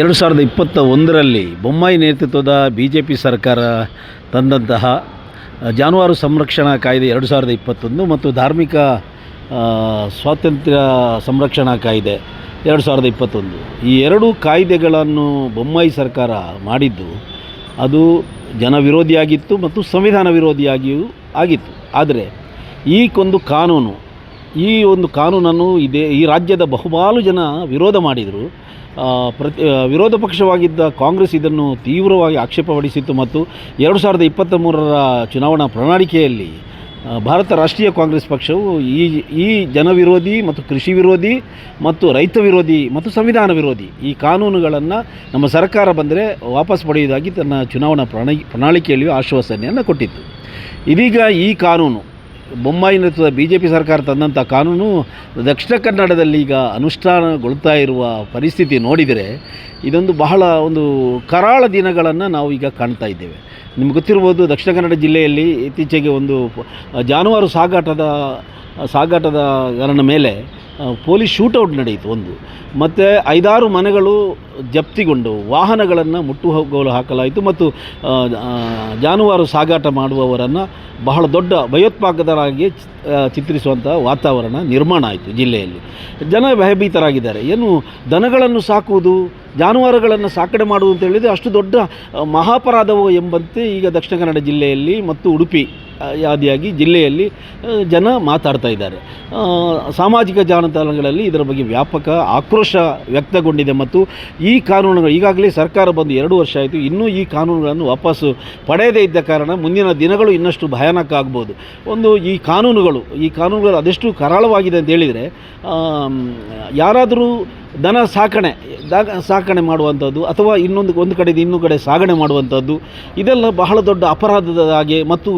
ಎರಡು ಸಾವಿರದ ಇಪ್ಪತ್ತ ಒಂದರಲ್ಲಿ ಬೊಮ್ಮಾಯಿ ನೇತೃತ್ವದ ಬಿ ಜೆ ಪಿ ಸರ್ಕಾರ ತಂದಂತಹ ಜಾನುವಾರು ಸಂರಕ್ಷಣಾ ಕಾಯ್ದೆ ಎರಡು ಸಾವಿರದ ಇಪ್ಪತ್ತೊಂದು ಮತ್ತು ಧಾರ್ಮಿಕ ಸ್ವಾತಂತ್ರ್ಯ ಸಂರಕ್ಷಣಾ ಕಾಯ್ದೆ ಎರಡು ಸಾವಿರದ ಇಪ್ಪತ್ತೊಂದು. ಈ ಎರಡು ಕಾಯ್ದೆಗಳನ್ನು ಬೊಮ್ಮಾಯಿ ಸರ್ಕಾರ ಮಾಡಿದ್ದು, ಅದು ಜನ ವಿರೋಧಿಯಾಗಿತ್ತು ಮತ್ತು ಸಂವಿಧಾನ ವಿರೋಧಿಯಾಗಿಯೂ ಆಗಿತ್ತು. ಆದರೆ ಈ ಒಂದು ಕಾನೂನು, ಈ ಒಂದು ಕಾನೂನನ್ನು ಇದೇ, ಈ ರಾಜ್ಯದ ಬಹುಪಾಲು ಜನ ವಿರೋಧ ಮಾಡಿದರು. ಪ್ರತಿ ವಿರೋಧ ಪಕ್ಷವಾಗಿದ್ದ ಕಾಂಗ್ರೆಸ್ ಇದನ್ನು ತೀವ್ರವಾಗಿ ಆಕ್ಷೇಪಪಡಿಸಿತ್ತು ಮತ್ತು ಎರಡು ಸಾವಿರದ ಇಪ್ಪತ್ತ ಮೂರರ ಚುನಾವಣಾ ಪ್ರಣಾಳಿಕೆಯಲ್ಲಿ ಭಾರತ ರಾಷ್ಟ್ರೀಯ ಕಾಂಗ್ರೆಸ್ ಪಕ್ಷವು ಈ ಈ ಜನವಿರೋಧಿ ಮತ್ತು ಕೃಷಿ ವಿರೋಧಿ ಮತ್ತು ರೈತ ವಿರೋಧಿ ಮತ್ತು ಸಂವಿಧಾನ ವಿರೋಧಿ ಈ ಕಾನೂನುಗಳನ್ನು ನಮ್ಮ ಸರ್ಕಾರ ಬಂದರೆ ವಾಪಸ್ ಪಡೆಯುವುದಾಗಿ ತನ್ನ ಚುನಾವಣಾ ಪ್ರಣಿ ಪ್ರಣಾಳಿಕೆಯಲ್ಲಿಯೂ ಆಶ್ವಾಸನೆಯನ್ನು ಕೊಟ್ಟಿತ್ತು. ಇದೀಗ ಈ ಕಾನೂನು ಬೊಮ್ಮಾಯಿ ನೇತೃತ್ವದ ಬಿ ಜೆ ಪಿ ಸರ್ಕಾರ ತಂದಂಥ ಕಾನೂನು ದಕ್ಷಿಣ ಕನ್ನಡದಲ್ಲಿ ಈಗ ಅನುಷ್ಠಾನಗೊಳ್ತಾ ಇರುವ ಪರಿಸ್ಥಿತಿ ನೋಡಿದರೆ ಇದೊಂದು ಬಹಳ ಒಂದು ಕರಾಳ ದಿನಗಳನ್ನು ನಾವು ಈಗ ಕಾಣ್ತಾ ಇದ್ದೇವೆ. ನಿಮ್ಗೆ ಗೊತ್ತಿರ್ಬೋದು ದಕ್ಷಿಣ ಕನ್ನಡ ಜಿಲ್ಲೆಯಲ್ಲಿ ಇತ್ತೀಚೆಗೆ ಒಂದು ಜಾನುವಾರು ಸಾಗಾಟದ ಸಾಗಾಟದ ಮೇಲೆ ಪೊಲೀಸ್ ಶೂಟೌಟ್ ನಡೆಯಿತು ಒಂದು. ಮತ್ತು ಐದಾರು ಮನೆಗಳು ಜಪ್ತಿಗೊಂಡವು ವಾಹನಗಳನ್ನು ಮುಟ್ಟುಗೋಲು ಹಾಕಲಾಯಿತು ಮತ್ತು ಜಾನುವಾರು ಸಾಗಾಟ ಮಾಡುವವರನ್ನು ಬಹಳ ದೊಡ್ಡ ಭಯೋತ್ಪಾದಕರಾಗಿ ಚಿತ್ರಿಸುವಂಥ ವಾತಾವರಣ ನಿರ್ಮಾಣ ಆಯಿತು ಜಿಲ್ಲೆಯಲ್ಲಿ. ಜನ ಭಯಭೀತರಾಗಿದ್ದಾರೆ. ಏನು ದನಗಳನ್ನು ಸಾಕುವುದು, ಜಾನುವಾರುಗಳನ್ನು ಸಾಕಣೆ ಮಾಡುವುದು ಅಂತ ಹೇಳಿದರೆ ಅಷ್ಟು ದೊಡ್ಡ ಮಹಾಪರಾಧವು ಎಂಬಂತೆ ಈಗ ದಕ್ಷಿಣ ಕನ್ನಡ ಜಿಲ್ಲೆಯಲ್ಲಿ ಮತ್ತು ಉಡುಪಿ ಆದಿಯಾಗಿ ಜಿಲ್ಲೆಯಲ್ಲಿ ಜನ ಮಾತಾಡ್ತಾ ಇದ್ದಾರೆ. ಸಾಮಾಜಿಕ ಸಾಮಾಜಿಕ ಜಾಲತಾಣಗಳಲ್ಲಿ ಇದರ ಬಗ್ಗೆ ವ್ಯಾಪಕ ಆಕ್ರೋಶ ವ್ಯಕ್ತಗೊಂಡಿದೆ ಮತ್ತು ಈ ಕಾನೂನುಗಳು ಈಗಾಗಲೇ ಸರ್ಕಾರ ಬಂದು ಎರಡು ವರ್ಷ ಆಯಿತು. ಇನ್ನೂ ಈ ಕಾನೂನುಗಳನ್ನು ವಾಪಸ್ಸು ಪಡೆಯದೇ ಇದ್ದ ಕಾರಣ ಮುಂದಿನ ದಿನಗಳು ಇನ್ನಷ್ಟು ಭಯಾನಕ ಆಗ್ಬೋದು. ಒಂದು ಈ ಕಾನೂನುಗಳು ಈ ಕಾನೂನುಗಳು ಅದೆಷ್ಟು ಕರಾಳವಾಗಿದೆ ಅಂತ ಹೇಳಿದರೆ ಯಾರಾದರೂ ದನ ಸಾಕಣೆ, ದಾಗ, ಸಾಕಣೆ ಮಾಡುವಂಥದ್ದು ಅಥವಾ ಇನ್ನೊಂದು, ಒಂದು ಕಡೆಯಿಂದ ಇನ್ನೊಂದು ಕಡೆ ಸಾಗಣೆ ಮಾಡುವಂಥದ್ದು, ಇದೆಲ್ಲ ಬಹಳ ದೊಡ್ಡ ಅಪರಾಧದ ಹಾಗೆ ಮತ್ತು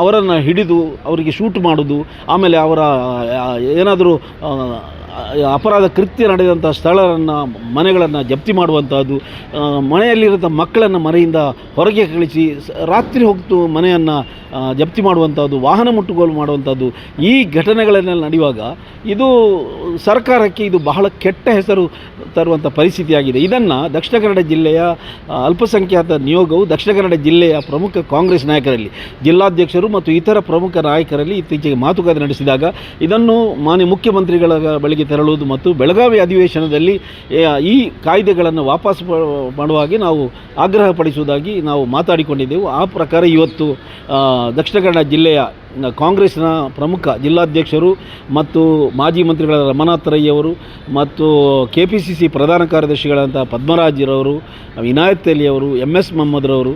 ಅವರನ್ನು ಹಿಡಿದು ಅವರಿಗೆ ಶೂಟ್ ಮಾಡೋದು, ಆಮೇಲೆ ಅವರ ಏನಾದರೂ ಅಪರಾಧ ಕೃತ್ಯ ನಡೆದಂಥ ಸ್ಥಳಗಳನ್ನು ಮನೆಗಳನ್ನು ಜಪ್ತಿ ಮಾಡುವಂಥದ್ದು ಮನೆಯಲ್ಲಿರೋಂಥ ಮಕ್ಕಳನ್ನು ಮನೆಯಿಂದ ಹೊರಗೆ ಕಳಿಸಿ ರಾತ್ರಿ ಹೊತ್ತು ಮನೆಯನ್ನು ಜಪ್ತಿ ಮಾಡುವಂಥದ್ದು ವಾಹನ ಮುಟ್ಟುಗೋಲು ಮಾಡುವಂಥದ್ದು ಈ ಘಟನೆಗಳನ್ನೆಲ್ಲ ನಡೆಯುವಾಗ ಇದು ಸರ್ಕಾರಕ್ಕೆ ಇದು ಬಹಳ ಕೆಟ್ಟ ಹೆಸರು ತರುವಂಥ ಪರಿಸ್ಥಿತಿಯಾಗಿದೆ. ಇದನ್ನು ದಕ್ಷಿಣ ಕನ್ನಡ ಜಿಲ್ಲೆಯ ಅಲ್ಪಸಂಖ್ಯಾತ ನಿಯೋಗವು ದಕ್ಷಿಣ ಕನ್ನಡ ಜಿಲ್ಲೆಯ ಪ್ರಮುಖ ಕಾಂಗ್ರೆಸ್ ನಾಯಕರಲ್ಲಿ, ಜಿಲ್ಲಾಧ್ಯಕ್ಷರು ಮತ್ತು ಇತರ ಪ್ರಮುಖ ನಾಯಕರಲ್ಲಿ ಇತ್ತೀಚೆಗೆ ಮಾತುಕತೆ ನಡೆಸಿದಾಗ ಇದನ್ನು ಮಾನ್ಯ ಮುಖ್ಯಮಂತ್ರಿಗಳ ಬಳಿಗೆ ತೆರಳುವುದು ಮತ್ತು ಬೆಳಗಾವಿ ಅಧಿವೇಶನದಲ್ಲಿ ಈ ಕಾಯ್ದೆಗಳನ್ನು ವಾಪಸ್ ಮಾಡುವ ಹಾಗೆ ನಾವು ಆಗ್ರಹಪಡಿಸುವುದಾಗಿ ನಾವು ಮಾತಾಡಿಕೊಂಡಿದ್ದೆವು. ಆ ಪ್ರಕಾರ ಇವತ್ತು ದಕ್ಷಿಣ ಕನ್ನಡ ಜಿಲ್ಲೆಯ ಕಾಂಗ್ರೆಸ್ನ ಪ್ರಮುಖ ಜಿಲ್ಲಾಧ್ಯಕ್ಷರು ಮತ್ತು ಮಾಜಿ ಮಂತ್ರಿಗಳಾದ ರಮನಾಥ್ ರೈ ಅವರು ಮತ್ತು ಕೆ ಪಿ ಸಿ ಸಿ ಪ್ರಧಾನ ಕಾರ್ಯದರ್ಶಿಗಳಾದಂಥ ಪದ್ಮರಾಜ್ರವರು ವಿನಾಯತ್ ಅವರು ಎಂ ಎಸ್ ಮೊಹಮ್ಮದ್ರವರು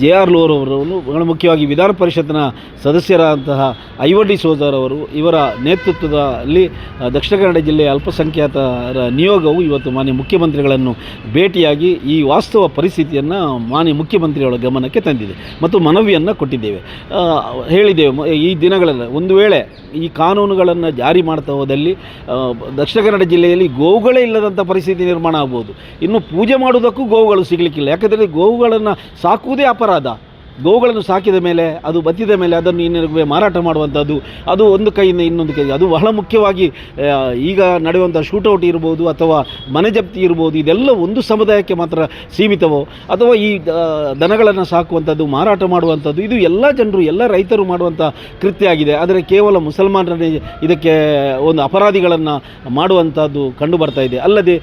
ಜೆ ಆರ್ ಲೋರ್ ಅವರು ಮುಖ್ಯವಾಗಿ ವಿಧಾನ ಪರಿಷತ್ನ ಸದಸ್ಯರಾದಂತಹ ಐವಡಿ ಸೋದರವರು ಇವರ ನೇತೃತ್ವದಲ್ಲಿ ದಕ್ಷಿಣ ಕನ್ನಡ ಜಿಲ್ಲೆಯ ಅಲ್ಪಸಂಖ್ಯಾತರ ನಿಯೋಗವು ಇವತ್ತು ಮಾನ್ಯ ಮುಖ್ಯಮಂತ್ರಿಗಳನ್ನು ಭೇಟಿಯಾಗಿ ಈ ವಾಸ್ತವ ಪರಿಸ್ಥಿತಿಯನ್ನು ಮಾನ್ಯ ಮುಖ್ಯಮಂತ್ರಿಗಳ ಗಮನಕ್ಕೆ ತಂದಿದೆ ಮತ್ತು ಮನವಿಯನ್ನು ಕೊಟ್ಟಿದ್ದೇವೆ. ಆ, ಹೇಳಿದ್ದೇವೆ ಈ ದಿನಗಳಲ್ಲಿ ಒಂದು ವೇಳೆ ಈ ಕಾನೂನುಗಳನ್ನು ಜಾರಿ ಮಾಡ್ತಾ ಹೋದಲ್ಲಿ ದಕ್ಷಿಣ ಕನ್ನಡ ಜಿಲ್ಲೆಯಲ್ಲಿ ಗೋವುಗಳೇ ಇಲ್ಲದಂಥ ಪರಿಸ್ಥಿತಿ ನಿರ್ಮಾಣ ಆಗ್ಬೋದು. ಇನ್ನು ಪೂಜೆ ಮಾಡುವುದಕ್ಕೂ ಗೋವುಗಳು ಸಿಗಲಿಕ್ಕಿಲ್ಲ. ಯಾಕಂದರೆ ಗೋವುಗಳನ್ನು ಸಾಕುವುದೇ ಅಪರಾಧ. ಗೋವುಗಳನ್ನು ಸಾಕಿದ ಮೇಲೆ, ಅದು ಬತ್ತಿದ ಮೇಲೆ ಅದನ್ನು ಇನ್ನೊಂದು ಮಾರಾಟ ಮಾಡುವಂಥದ್ದು, ಅದು ಒಂದು ಕೈಯಿಂದ ಇನ್ನೊಂದು ಕೈ ಅದು ಬಹಳ ಮುಖ್ಯವಾಗಿ ಈಗ ನಡೆಯುವಂಥ ಶೂಟೌಟ್ ಇರ್ಬೋದು ಅಥವಾ ಮನೆ ಜಪ್ತಿ ಇರ್ಬೋದು, ಇದೆಲ್ಲ ಒಂದು ಸಮುದಾಯಕ್ಕೆ ಮಾತ್ರ ಸೀಮಿತವೋ? ಅಥವಾ ಈ ದನಗಳನ್ನು ಸಾಕುವಂಥದ್ದು, ಮಾರಾಟ ಮಾಡುವಂಥದ್ದು, ಇದು ಎಲ್ಲ ಜನರು, ಎಲ್ಲ ರೈತರು ಮಾಡುವಂಥ ಕೃತ್ಯ ಆಗಿದೆ. ಆದರೆ ಕೇವಲ ಮುಸಲ್ಮಾನರನ್ನೇ ಇದಕ್ಕೆ ಒಂದು ಅಪರಾಧಿಗಳನ್ನು ಮಾಡುವಂಥದ್ದು ಕಂಡು ಬರ್ತಾ ಇದೆ. ಅಲ್ಲದೆ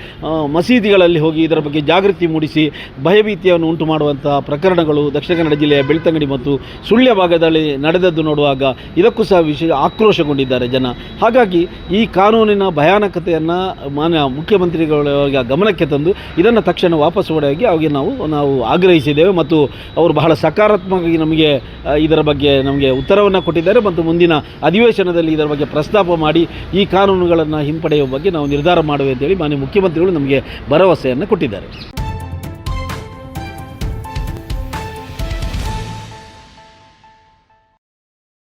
ಮಸೀದಿಗಳಲ್ಲಿ ಹೋಗಿ ಇದರ ಬಗ್ಗೆ ಜಾಗೃತಿ ಮೂಡಿಸಿ ಭಯಭೀತಿಯನ್ನು ಉಂಟು ಮಾಡುವಂಥ ಪ್ರಕರಣಗಳು ದಕ್ಷಿಣ ಕನ್ನಡ ಜಿಲ್ಲೆಯ ಬೆಳ್ತಂಗಡಿ ಮತ್ತು ಸುಳ್ಯ ಭಾಗದಲ್ಲಿ ನಡೆದದ್ದು ನೋಡುವಾಗ ಇದಕ್ಕೂ ಸಹ ವಿಶೇಷ ಆಕ್ರೋಶಗೊಂಡಿದ್ದಾರೆ ಜನ. ಹಾಗಾಗಿ ಈ ಕಾನೂನಿನ ಭಯಾನಕತೆಯನ್ನು ಮಾನ್ಯ ಮುಖ್ಯಮಂತ್ರಿಗಳ ಗಮನಕ್ಕೆ ತಂದು ಇದನ್ನು ತಕ್ಷಣ ವಾಪಸ್ ಹೊಡೆಯಾಗಿ ಅವರಿಗೆ ನಾವು ನಾವು ಆಗ್ರಹಿಸಿದ್ದೇವೆ ಮತ್ತು ಅವರು ಬಹಳ ಸಕಾರಾತ್ಮಕವಾಗಿ ನಮಗೆ ಇದರ ಬಗ್ಗೆ ನಮಗೆ ಉತ್ತರವನ್ನು ಕೊಟ್ಟಿದ್ದಾರೆ ಮತ್ತು ಮುಂದಿನ ಅಧಿವೇಶನದಲ್ಲಿ ಇದರ ಬಗ್ಗೆ ಪ್ರಸ್ತಾಪ ಮಾಡಿ ಈ ಕಾನೂನುಗಳನ್ನು ಹಿಂಪಡೆಯುವ ಬಗ್ಗೆ ನಾವು ನಿರ್ಧಾರ ಮಾಡುವೆ ಅಂತೇಳಿ ಮಾನ್ಯ ಮುಖ್ಯಮಂತ್ರಿಗಳು ನಮಗೆ ಭರವಸೆಯನ್ನು ಕೊಟ್ಟಿದ್ದಾರೆ.